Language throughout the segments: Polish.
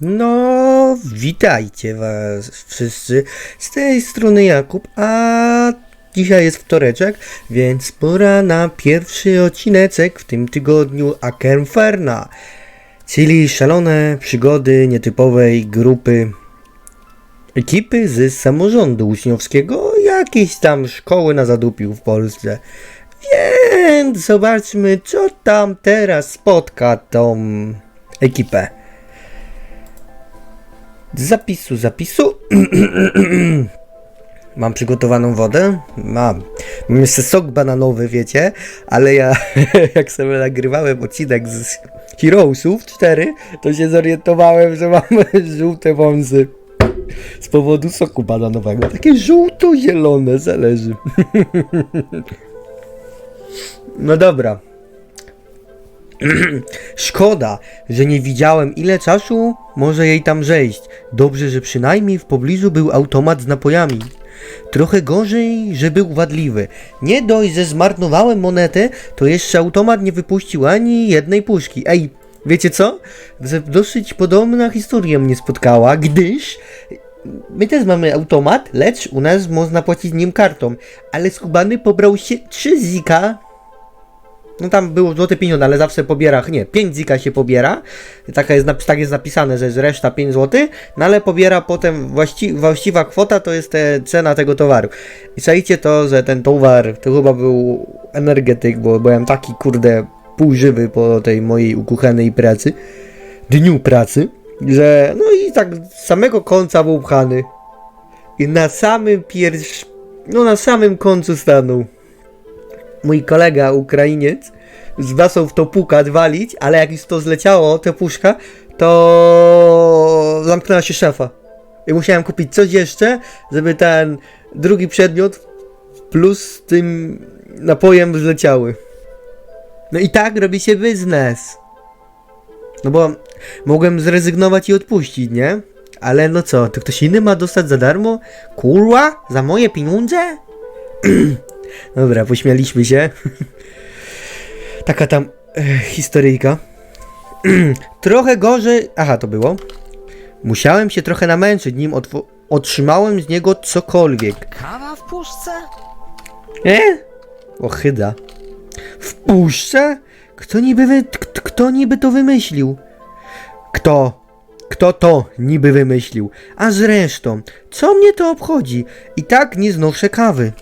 No, witajcie was wszyscy. Z tej strony Jakub, a dzisiaj jest wtoreczek, więc pora na pierwszy odcineczek w tym tygodniu Akenferna, czyli szalone przygody nietypowej grupy ekipy z samorządu uczniowskiego jakiejś tam szkoły na zadupiu w Polsce. Więc zobaczmy, co tam teraz spotka tą ekipę. Zapisu, zapisu. Mam przygotowaną wodę? Mam. Mam jeszcze sok bananowy, wiecie, ale ja jak sobie nagrywałem odcinek z Heroesów 4, to się zorientowałem, że mam żółte wąsy. Z powodu soku bananowego. Takie żółto-zielone, zależy. No dobra. Szkoda, że nie widziałem ile czasu może jej tam zejść. Dobrze, że przynajmniej w pobliżu był automat z napojami. Trochę gorzej, że był wadliwy. Nie dość, że zmarnowałem monetę, to jeszcze automat nie wypuścił ani jednej puszki. Ej, wiecie co? Dosyć podobna historia mnie spotkała, gdyż My też mamy automat, lecz u nas można płacić nim kartą. Ale skubany pobrał się 3 zika. No tam było złote pieniądze, ale zawsze pobiera, nie, 5 zika się pobiera. Taka jest, tak jest napisane, że jest reszta 5 zł, no ale pobiera potem właści, właściwa kwota to jest te, cena tego towaru. I czajcie to, że ten towar to chyba był energetyk, bo byłem taki kurde półżywy po tej mojej ukuchanej pracy, dniu pracy, że no i tak z samego końca był pchany. I na samym pierwszym, no na samym końcu stanął mój kolega Ukrainiec zaczął w to pukać, walić, ale jak już to zleciało, ta puszka, to zamknęła się szafa. I musiałem kupić coś jeszcze, żeby ten drugi przedmiot plus tym napojem zleciały. No i tak robi się biznes. No bo mogłem zrezygnować i odpuścić, nie? Ale no co, to ktoś inny ma dostać za darmo? Kurwa? Za moje pieniądze? Dobra, pośmialiśmy się. Taka tam e, historyjka. trochę gorzej. Aha, to było. Musiałem się trochę namęczyć, nim otrzymałem z niego cokolwiek. Kawa w puszce? E? Ochyda. W puszce? Kto niby, wy- kto niby to wymyślił? Kto? Kto to niby wymyślił? A zresztą, co mnie to obchodzi? I tak nie znoszę kawy.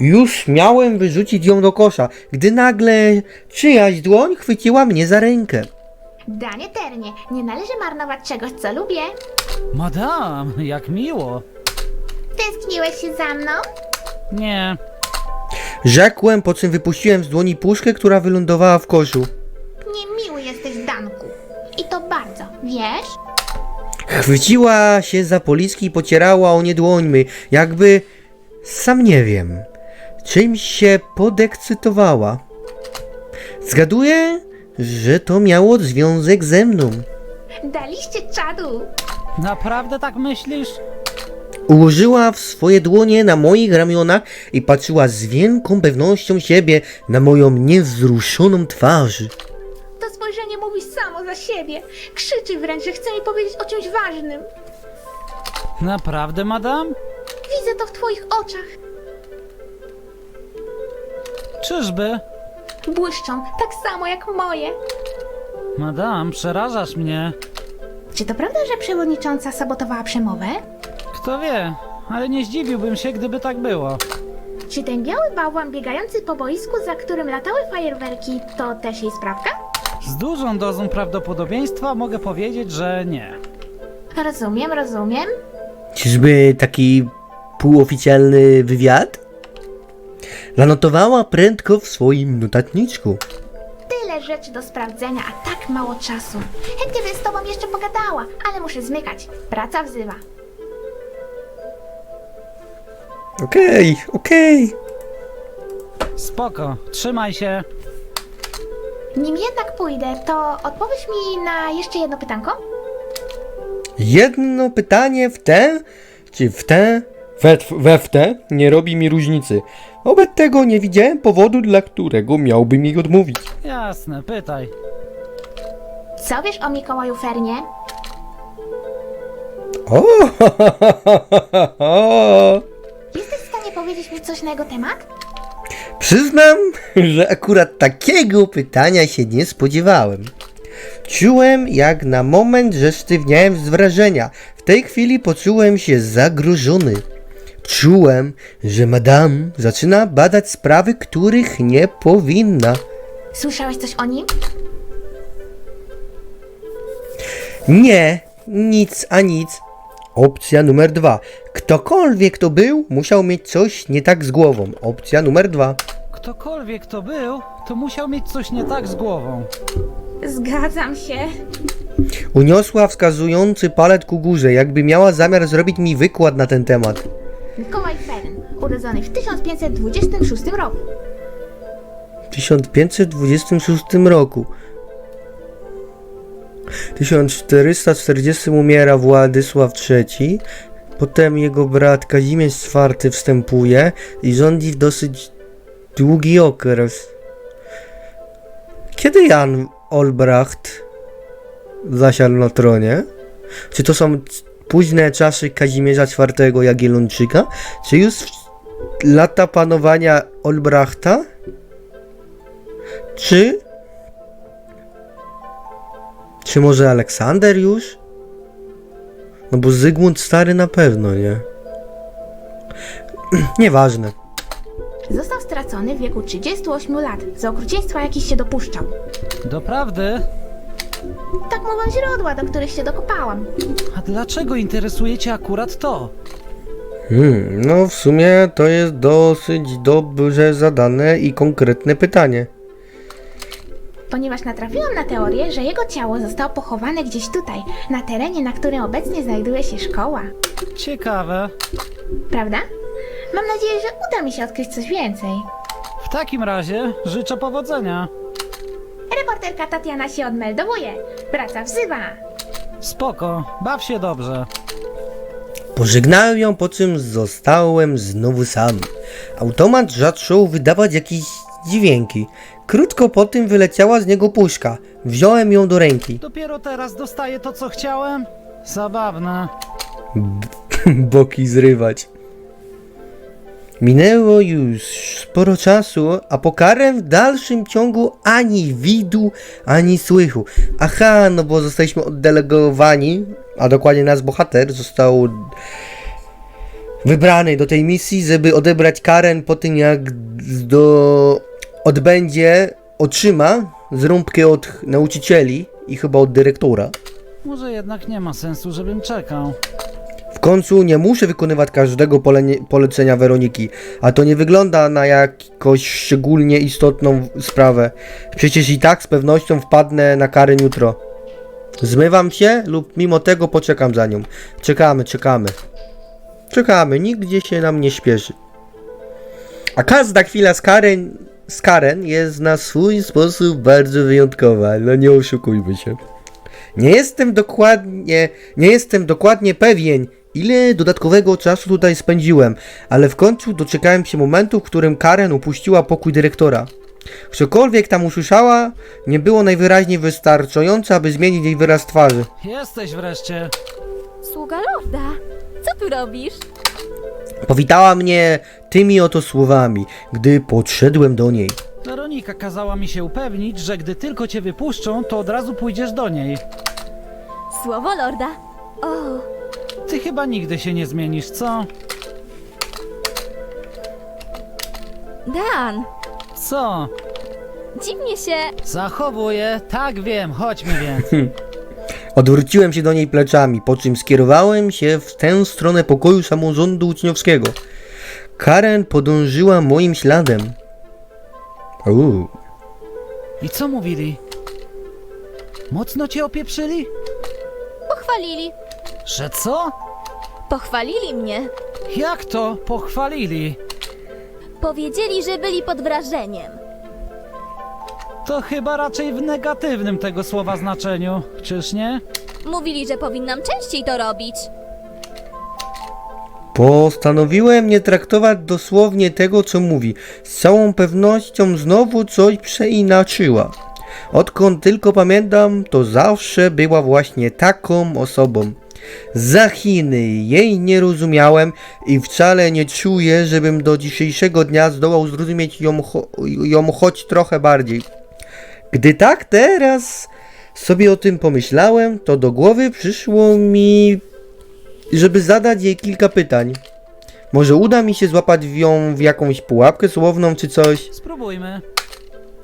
Już miałem wyrzucić ją do kosza, gdy nagle czyjaś dłoń chwyciła mnie za rękę. Danie Ternie, nie należy marnować czegoś, co lubię. Madam, jak miło. Tęskniłeś się za mną? Nie, Rzekłem, po czym wypuściłem z dłoni puszkę, która wylądowała w koszu. Niemiły jesteś, Danku. I to bardzo, wiesz? Chwyciła się za policzki i pocierała o nie dłońmi, jakby sam nie wiem. Czymś się podekscytowała. Zgaduję, że to miało związek ze mną. Daliście czadu. naprawdę tak myślisz? Ułożyła w swoje dłonie na moich ramionach i patrzyła z wielką pewnością siebie na moją niewzruszoną twarz. To spojrzenie mówi samo za siebie. Krzyczy wręcz, że chce mi powiedzieć o czymś ważnym. Naprawdę, madam? Widzę to w twoich oczach. Czyżby? Błyszczą tak samo jak moje. Madam, przerażasz mnie. Czy to prawda, że przewodnicząca sabotowała przemowę? Kto wie, ale nie zdziwiłbym się, gdyby tak było. Czy ten biały bałwan biegający po boisku, za którym latały fajerwerki, to też jej sprawka? Z dużą dozą prawdopodobieństwa mogę powiedzieć, że nie. Rozumiem, rozumiem. Czyżby taki półoficjalny wywiad? Zanotowała prędko w swoim notatniczku. Tyle rzeczy do sprawdzenia, a tak mało czasu. Chętnie bym z tobą jeszcze pogadała, ale muszę zmykać. Praca wzywa. Okej, okej. Spoko, trzymaj się. Nim jednak pójdę, to odpowiesz mi na jeszcze jedno pytanko? Jedno pytanie w tę, czy w tę, we, we w tę nie robi mi różnicy. Wobec tego nie widziałem powodu, dla którego miałbym jej odmówić. Jasne, pytaj. Co wiesz o Mikołaju Fernie? O, Jesteś w stanie powiedzieć mi coś na jego temat? Przyznam, że akurat takiego pytania się nie spodziewałem. Czułem jak na moment, że sztywniałem z wrażenia. W tej chwili poczułem się zagrożony. Czułem, że madame zaczyna badać sprawy, których nie powinna. Słyszałeś coś o nim? Nie, nic a nic. Opcja numer dwa. Ktokolwiek to był, musiał mieć coś nie tak z głową. Opcja numer dwa. Ktokolwiek to był, to musiał mieć coś nie tak z głową. Zgadzam się. Uniosła wskazujący palec ku górze, jakby miała zamiar zrobić mi wykład na ten temat. Mikołaj Feren, urodzony w 1526 roku. W 1526 roku. W 1440 umiera Władysław III, potem jego brat Kazimierz IV wstępuje i rządzi w dosyć długi okres. Kiedy Jan Olbracht zasiadł na tronie? Czy to są późne czasy Kazimierza IV Jagiellończyka? Czy już w- lata panowania Olbrachta? Czy. Czy może Aleksander już? No bo Zygmunt stary na pewno, nie? Nieważne. Został stracony w wieku 38 lat za okrucieństwa, jakich się dopuszczał. Doprawdy? Tak mówią źródła, do których się dokopałam. A dlaczego interesuje cię akurat to? Hmm, no w sumie to jest dosyć dobrze zadane i konkretne pytanie. Ponieważ natrafiłam na teorię, że jego ciało zostało pochowane gdzieś tutaj, na terenie, na którym obecnie znajduje się szkoła. Ciekawe. Prawda? Mam nadzieję, że uda mi się odkryć coś więcej. W takim razie życzę powodzenia. Reporterka Tatiana się odmeldowuje. Praca wzywa. Spoko, baw się dobrze. Pożegnałem ją, po czym zostałem znowu sam. Automat zaczął wydawać jakieś dźwięki. Krótko po tym wyleciała z niego puszka. Wziąłem ją do ręki. Dopiero teraz dostaję to, co chciałem? Zabawne. Boki zrywać. Minęło już sporo czasu, a po karę w dalszym ciągu ani widu, ani słychu. Aha, no bo zostaliśmy oddelegowani, a dokładnie nasz bohater został wybrany do tej misji, żeby odebrać Karen po tym jak do odbędzie, otrzyma zrąbkę od nauczycieli i chyba od dyrektora. Może jednak nie ma sensu, żebym czekał. Końcu nie muszę wykonywać każdego polecenia Weroniki, a to nie wygląda na jakąś szczególnie istotną sprawę. Przecież i tak z pewnością wpadnę na karę jutro. Zmywam się lub mimo tego poczekam za nią. Czekamy, czekamy. Czekamy, nigdzie się nam nie śpieszy. A każda chwila z Karen, z Karen jest na swój sposób bardzo wyjątkowa, no nie oszukujmy się. Nie jestem dokładnie, nie jestem dokładnie pewien, ile dodatkowego czasu tutaj spędziłem, ale w końcu doczekałem się momentu, w którym Karen opuściła pokój dyrektora. Cokolwiek tam usłyszała, nie było najwyraźniej wystarczające, aby zmienić jej wyraz twarzy. Jesteś wreszcie. Sługa lorda, co tu robisz? Powitała mnie tymi oto słowami, gdy podszedłem do niej. Weronika kazała mi się upewnić, że gdy tylko cię wypuszczą, to od razu pójdziesz do niej. Słowo lorda. O, Ty chyba nigdy się nie zmienisz, co? Dan, Co? dziwnie się... Zachowuję, tak wiem, chodźmy więc. Odwróciłem się do niej pleczami, po czym skierowałem się w tę stronę pokoju samorządu uczniowskiego. Karen podążyła moim śladem. Uuu. I co mówili? Mocno cię opieprzyli? Pochwalili. Że co? Pochwalili mnie. Jak to pochwalili? Powiedzieli, że byli pod wrażeniem. To chyba raczej w negatywnym tego słowa znaczeniu, czyż nie? Mówili, że powinnam częściej to robić. Postanowiłem nie traktować dosłownie tego, co mówi. Z całą pewnością znowu coś przeinaczyła. Odkąd tylko pamiętam, to zawsze była właśnie taką osobą. Za Chiny jej nie rozumiałem i wcale nie czuję, żebym do dzisiejszego dnia zdołał zrozumieć ją, cho- ją choć trochę bardziej. Gdy tak teraz sobie o tym pomyślałem, to do głowy przyszło mi, żeby zadać jej kilka pytań. Może uda mi się złapać ją w jakąś pułapkę słowną czy coś? Spróbujmy.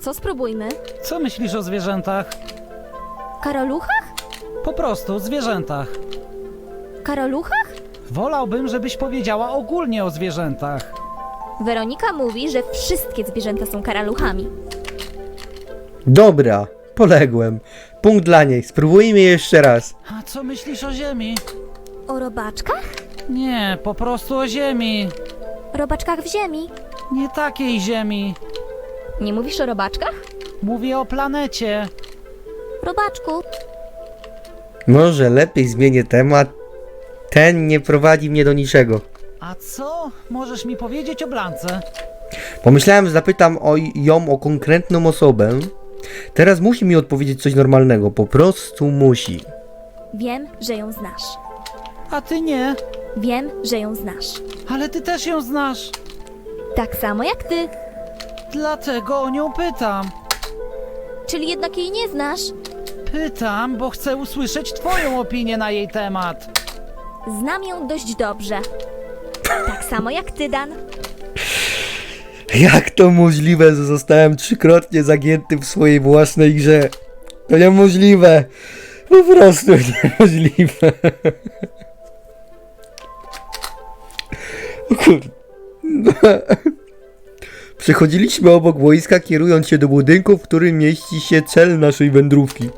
Co spróbujmy? Co myślisz o zwierzętach? Karoluchach? Po prostu zwierzętach. Karoluchach? Wolałbym, żebyś powiedziała ogólnie o zwierzętach. Weronika mówi, że wszystkie zwierzęta są karaluchami. Dobra, poległem. Punkt dla niej. Spróbujmy jeszcze raz. A co myślisz o ziemi? O robaczkach? Nie, po prostu o ziemi. Robaczkach w ziemi. Nie takiej ziemi. Nie mówisz o robaczkach? Mówię o planecie. Robaczku, Może lepiej zmienię temat. Ten nie prowadzi mnie do niczego. A co możesz mi powiedzieć o Blance? Pomyślałem, że zapytam o ją o konkretną osobę. Teraz musi mi odpowiedzieć coś normalnego. Po prostu musi. wiem, że ją znasz. A ty nie. Wiem, że ją znasz. Ale ty też ją znasz. Tak samo jak ty. Dlatego o nią pytam. Czyli jednak jej nie znasz? Pytam, bo chcę usłyszeć twoją opinię na jej temat. Znam ją dość dobrze. Tak samo jak ty, Dan. Jak to możliwe, że zostałem trzykrotnie zagięty w swojej własnej grze? To niemożliwe. Po prostu niemożliwe. O kurde. Przechodziliśmy obok wojska, kierując się do budynku, w którym mieści się cel naszej wędrówki.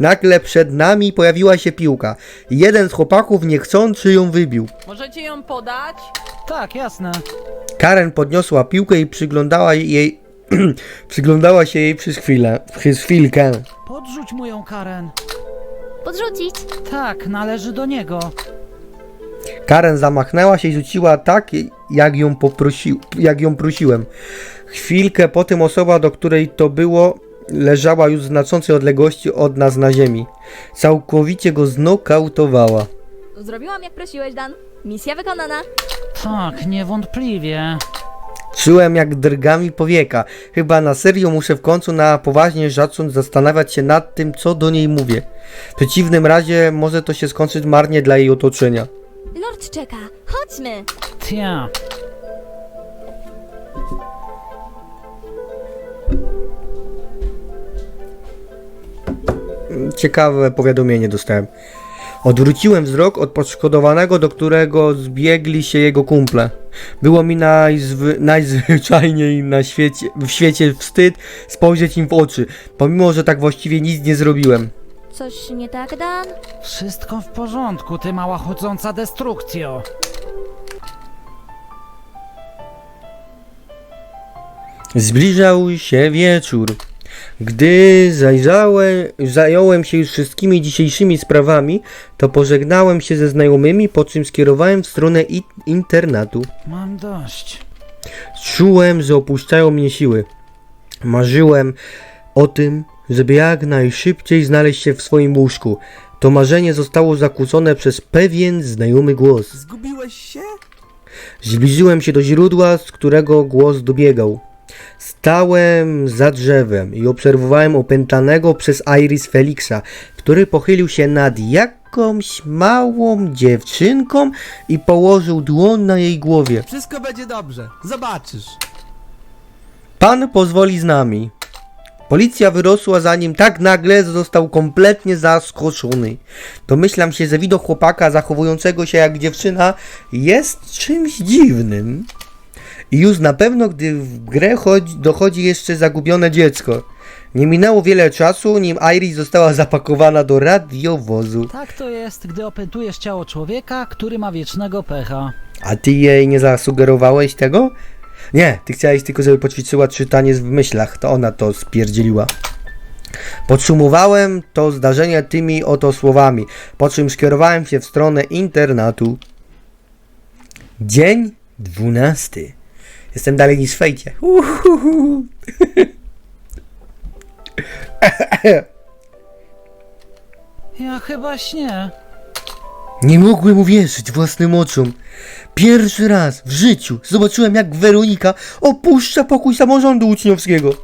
Nagle przed nami pojawiła się piłka. Jeden z chłopaków niechcący ją wybił. Możecie ją podać? Tak, jasne. Karen podniosła piłkę i przyglądała jej. przyglądała się jej przez chwilę. Przez chwilkę. Podrzuć mu ją, Karen. Podrzucić. Tak, należy do niego. Karen zamachnęła się i rzuciła tak, jak ją, poprosił, jak ją prosiłem. Chwilkę potem osoba, do której to było, leżała już w znaczącej odległości od nas na ziemi. Całkowicie go znokautowała. Zrobiłam jak prosiłeś, Dan. Misja wykonana. Tak, niewątpliwie. Czułem jak drgami powieka. Chyba na serio muszę w końcu na poważnie zacząć zastanawiać się nad tym, co do niej mówię. W przeciwnym razie może to się skończyć marnie dla jej otoczenia. Lord czeka. Chodźmy. Tia. Ciekawe powiadomienie dostałem. Odwróciłem wzrok od poszkodowanego, do którego zbiegli się jego kumple. Było mi najzwy, najzwyczajniej na świecie, w świecie wstyd spojrzeć im w oczy, pomimo że tak właściwie nic nie zrobiłem. Coś nie tak, Dan? Wszystko w porządku, ty mała chodząca destrukcjo. Zbliżał się wieczór. Gdy zajrzałem, zająłem się już wszystkimi dzisiejszymi sprawami, to pożegnałem się ze znajomymi, po czym skierowałem w stronę internatu. Mam dość. Czułem, że opuszczają mnie siły. Marzyłem o tym, żeby jak najszybciej znaleźć się w swoim łóżku. To marzenie zostało zakłócone przez pewien znajomy głos. Zgubiłeś się? Zbliżyłem się do źródła, z którego głos dobiegał. Stałem za drzewem i obserwowałem opętanego przez Iris Felixa, który pochylił się nad jakąś małą dziewczynką i położył dłoń na jej głowie. Wszystko będzie dobrze. Zobaczysz. Pan pozwoli z nami. Policja wyrosła za nim tak nagle, że został kompletnie zaskoczony. Domyślam się, że widok chłopaka zachowującego się jak dziewczyna jest czymś dziwnym. I już na pewno, gdy w grę chodzi, dochodzi jeszcze zagubione dziecko. Nie minęło wiele czasu, nim Iris została zapakowana do radiowozu. Tak to jest, gdy opętujesz ciało człowieka, który ma wiecznego pecha. A ty jej nie zasugerowałeś tego? Nie, ty chciałeś tylko, żeby poćwiczyła czytanie w myślach, to ona to spierdzieliła. Podsumowałem to zdarzenie tymi oto słowami, po czym skierowałem się w stronę internatu. Dzień dwunasty. Jestem dalej niż fejcie. Uhuhu. Ja chyba śnię. Nie mogłem uwierzyć własnym oczom. Pierwszy raz w życiu zobaczyłem, jak Weronika opuszcza pokój samorządu uczniowskiego.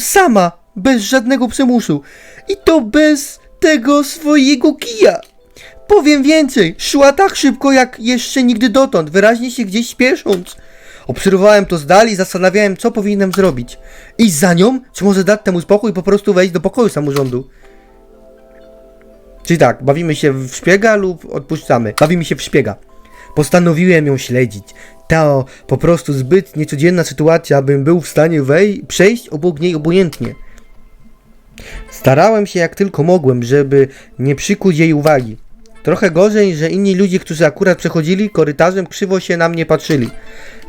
Sama, bez żadnego przymusu. I to bez tego swojego kija. Powiem więcej, szła tak szybko jak jeszcze nigdy dotąd, wyraźnie się gdzieś spiesząc. Obserwowałem to z dali i zastanawiałem, co powinienem zrobić. Iść za nią, czy może dać temu spokój i po prostu wejść do pokoju samorządu. Czyli tak, bawimy się w szpiega lub odpuszczamy. Bawimy się w szpiega. Postanowiłem ją śledzić. To po prostu zbyt niecodzienna sytuacja, abym był w stanie wej- przejść obok niej obojętnie. Starałem się jak tylko mogłem, żeby nie przykuć jej uwagi. Trochę gorzej, że inni ludzie, którzy akurat przechodzili korytarzem, krzywo się na mnie patrzyli.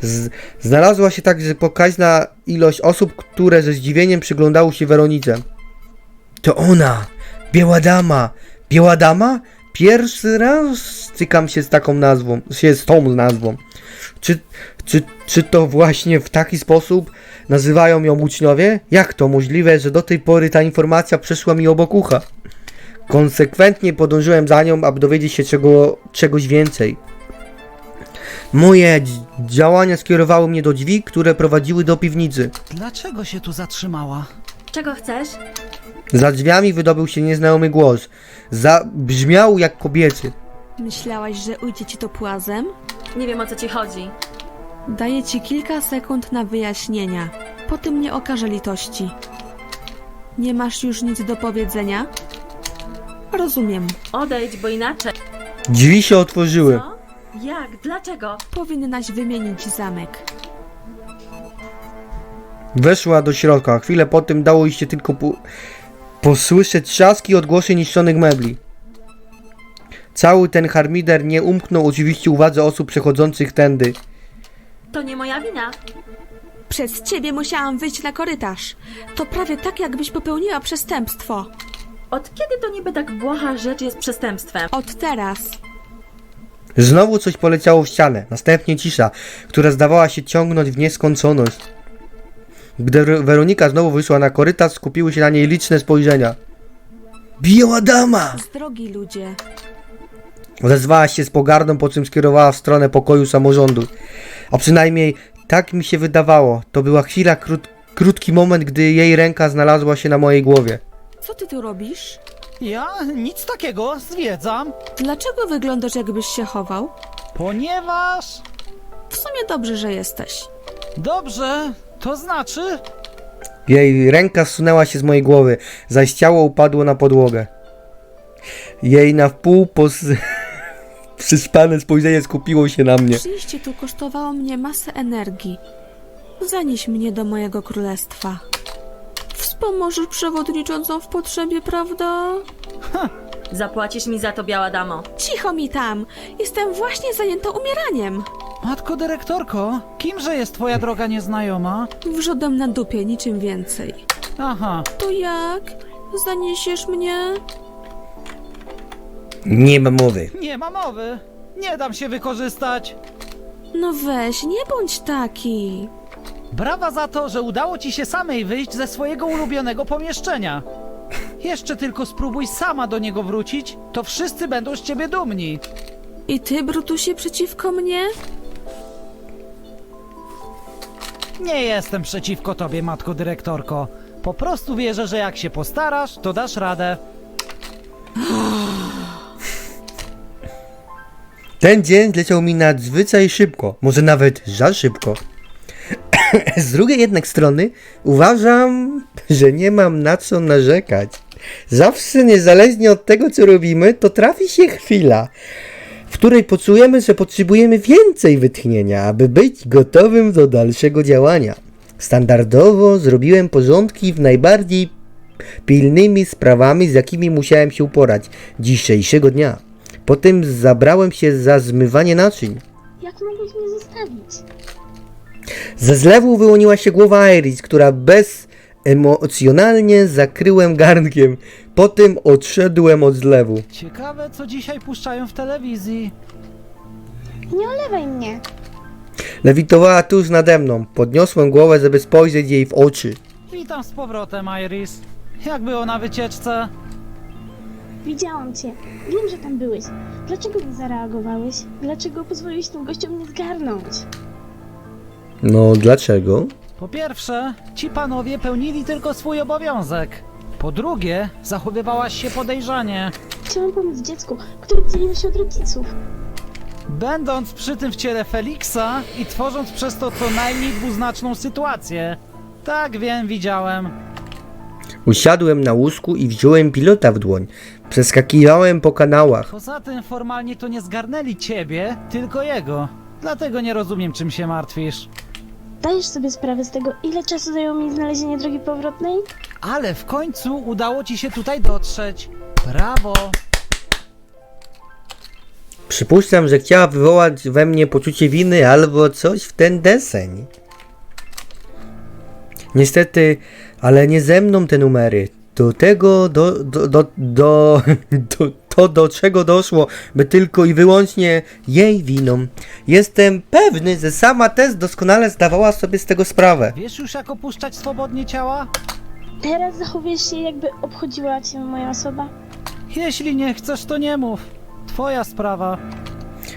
Z- znalazła się także pokaźna ilość osób, które ze zdziwieniem przyglądały się Weronice. To ona! Biała dama! Biała dama? Pierwszy raz stykam się z taką nazwą, się z tą nazwą. Czy, czy, czy to właśnie w taki sposób nazywają ją uczniowie? Jak to możliwe, że do tej pory ta informacja przeszła mi obok ucha? Konsekwentnie podążyłem za nią, aby dowiedzieć się czego, czegoś więcej. Moje działania skierowały mnie do drzwi, które prowadziły do piwnicy. Dlaczego się tu zatrzymała? Czego chcesz? Za drzwiami wydobył się nieznajomy głos. Zabrzmiał jak kobiecy. Myślałaś, że ujdzie ci to płazem? Nie wiem o co ci chodzi. Daję ci kilka sekund na wyjaśnienia. Potem nie okażę litości. Nie masz już nic do powiedzenia? Rozumiem. Odejdź, bo inaczej. Drzwi się otworzyły. Co? Jak? Dlaczego? Powinnaś wymienić zamek. Weszła do środka. Chwilę po tym dało jej się tylko po... posłyszeć trzaski i odgłosy niszczonych mebli. Cały ten harmider nie umknął oczywiście uwadze osób przechodzących tędy. To nie moja wina. Przez ciebie musiałam wyjść na korytarz. To prawie tak, jakbyś popełniła przestępstwo. Od kiedy to niby tak błaha rzecz jest przestępstwem? Od teraz. Znowu coś poleciało w ścianę. Następnie cisza, która zdawała się ciągnąć w nieskończoność. Gdy Wer- Weronika znowu wyszła na korytarz, skupiły się na niej liczne spojrzenia. Biała dama! Z drogi ludzie. Odezwała się z pogardą, po czym skierowała w stronę pokoju samorządu. A przynajmniej tak mi się wydawało. To była chwila, krót, krótki moment, gdy jej ręka znalazła się na mojej głowie. Co ty tu robisz? Ja? Nic takiego, zwiedzam. Dlaczego wyglądasz, jakbyś się chował? Ponieważ... W sumie dobrze, że jesteś. Dobrze, to znaczy... Jej ręka zsunęła się z mojej głowy, zaś ciało upadło na podłogę. Jej na wpół pos... przyspane spojrzenie skupiło się na mnie. Przyjście tu kosztowało mnie masę energii. Zanieś mnie do mojego królestwa. Wspomożesz przewodniczącą w potrzebie, prawda? Zapłacisz mi za to, biała damo. Cicho mi tam! Jestem właśnie zajęta umieraniem. Matko dyrektorko, kimże jest twoja droga nieznajoma? Wrzodem na dupie, niczym więcej. Aha, To jak? Zaniesiesz mnie? Nie ma mowy. nie ma mowy. Nie dam się wykorzystać. No weź, nie bądź taki. Brawa za to, że udało ci się samej wyjść ze swojego ulubionego pomieszczenia. Jeszcze tylko spróbuj sama do niego wrócić, to wszyscy będą z ciebie dumni. I ty, Brutusie, przeciwko mnie? Nie jestem przeciwko tobie, matko dyrektorko. Po prostu wierzę, że jak się postarasz, to dasz radę. Ten dzień zleciał mi nadzwyczaj szybko, może nawet za szybko. Z drugiej jednak strony uważam, że nie mam na co narzekać. Zawsze niezależnie od tego, co robimy, to trafi się chwila, w której poczujemy, że potrzebujemy więcej wytchnienia, aby być gotowym do dalszego działania. Standardowo zrobiłem porządki w najbardziej pilnymi sprawami, z jakimi musiałem się uporać dzisiejszego dnia. Potem zabrałem się za zmywanie naczyń. Jak mogłeś mnie zostawić? Ze zlewu wyłoniła się głowa Iris, która bezemocjonalnie zakryłem garnkiem. Potem odszedłem od zlewu. Ciekawe, co dzisiaj puszczają w telewizji. Nie olewaj mnie. Lewitowała tuż nade mną. Podniosłem głowę, żeby spojrzeć jej w oczy. Witam z powrotem, Iris. Jak było na wycieczce? Widziałam cię. Wiem, że tam byłeś. Dlaczego nie zareagowałeś? Dlaczego pozwoliłeś tym gościom mnie zgarnąć? No, dlaczego? Po pierwsze, ci panowie pełnili tylko swój obowiązek. Po drugie, zachowywałaś się podejrzanie. Chciałam pomóc dziecku, które dzieliło się od rodziców. Będąc przy tym w ciele Feliksa i tworząc przez to co najmniej dwuznaczną sytuację. Tak wiem, widziałem. Usiadłem na łóżku i wziąłem pilota w dłoń. Przeskakiwałem po kanałach. Poza tym formalnie to nie zgarnęli ciebie, tylko jego. Dlatego nie rozumiem, czym się martwisz. Dajesz sobie sprawę z tego, ile czasu zajęło mi znalezienie drogi powrotnej? Ale w końcu udało ci się tutaj dotrzeć. Brawo! Przypuszczam, że chciała wywołać we mnie poczucie winy albo coś w ten deseń. Niestety, ale nie ze mną te numery. Do tego, do, do, do, do, do, to do czego doszło, by tylko i wyłącznie jej winą. Jestem pewny, że sama też doskonale zdawała sobie z tego sprawę. Wiesz już jak opuszczać swobodnie ciała? Teraz zachowujesz się, jakby obchodziła cię moja osoba. Jeśli nie chcesz, to nie mów. Twoja sprawa.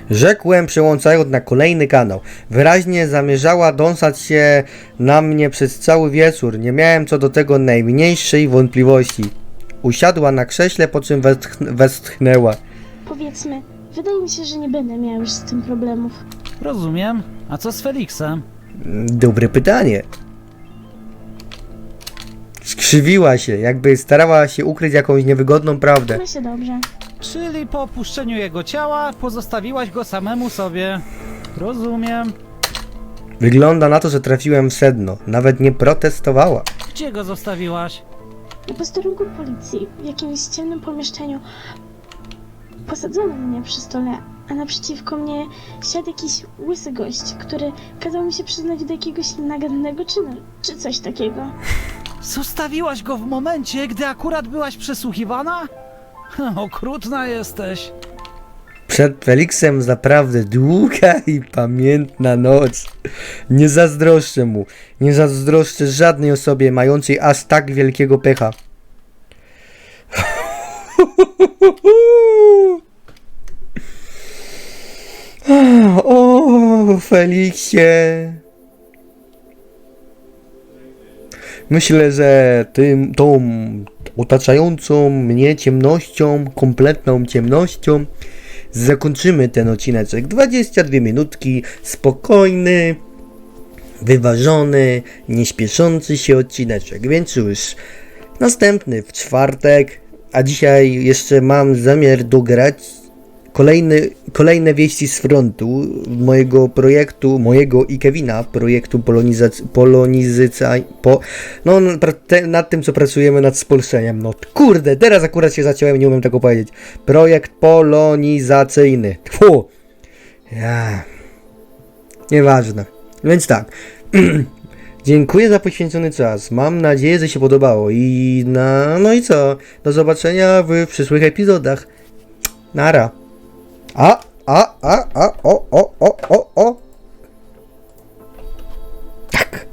Rzekłem, przełączając na kolejny kanał. Wyraźnie zamierzała dąsać się na mnie przez cały wieczór. Nie miałem co do tego najmniejszej wątpliwości. Usiadła na krześle, po czym westchn- westchnęła. Powiedzmy, wydaje mi się, że nie będę miał już z tym problemów. Rozumiem. A co z Feliksem? Dobre pytanie. Skrzywiła się, jakby starała się ukryć jakąś niewygodną prawdę. Ma się dobrze. Czyli po opuszczeniu jego ciała pozostawiłaś go samemu sobie. Rozumiem. Wygląda na to, że trafiłem w sedno. Nawet nie protestowała. Gdzie go zostawiłaś? Posterunku policji, w jakimś ciemnym pomieszczeniu, posadzono mnie przy stole, a naprzeciwko mnie siadł jakiś łysy gość, który kazał mi się przyznać do jakiegoś nagannego czynu, czy coś takiego. Zostawiłaś go w momencie, gdy akurat byłaś przesłuchiwana? Okrutna jesteś. Przed Feliksem zaprawdę długa i pamiętna noc. Nie zazdroszczę mu. Nie zazdroszczę żadnej osobie mającej aż tak wielkiego pecha. O, Feliksie. Myślę, że tym, tą otaczającą mnie ciemnością, kompletną ciemnością, zakończymy ten odcineczek. 22 minutki, spokojny, wyważony, nieśpieszący się odcineczek. Więc już następny w czwartek, a dzisiaj jeszcze mam zamiar dograć kolejny, kolejne wieści z frontu mojego projektu, mojego i Kevina, projektu polonizac- po, no nad tym co pracujemy nad spolszeniem, no kurde, teraz akurat się zaciąłem, nie umiem tego powiedzieć, projekt polonizacyjny, Tfu. ja, nieważne, więc tak, Dziękuję za poświęcony czas. Mam nadzieję, że się podobało. I na, no i co? Do zobaczenia w przyszłych epizodach. Nara. A, a, a, a, o, o, o, o, o. Tak.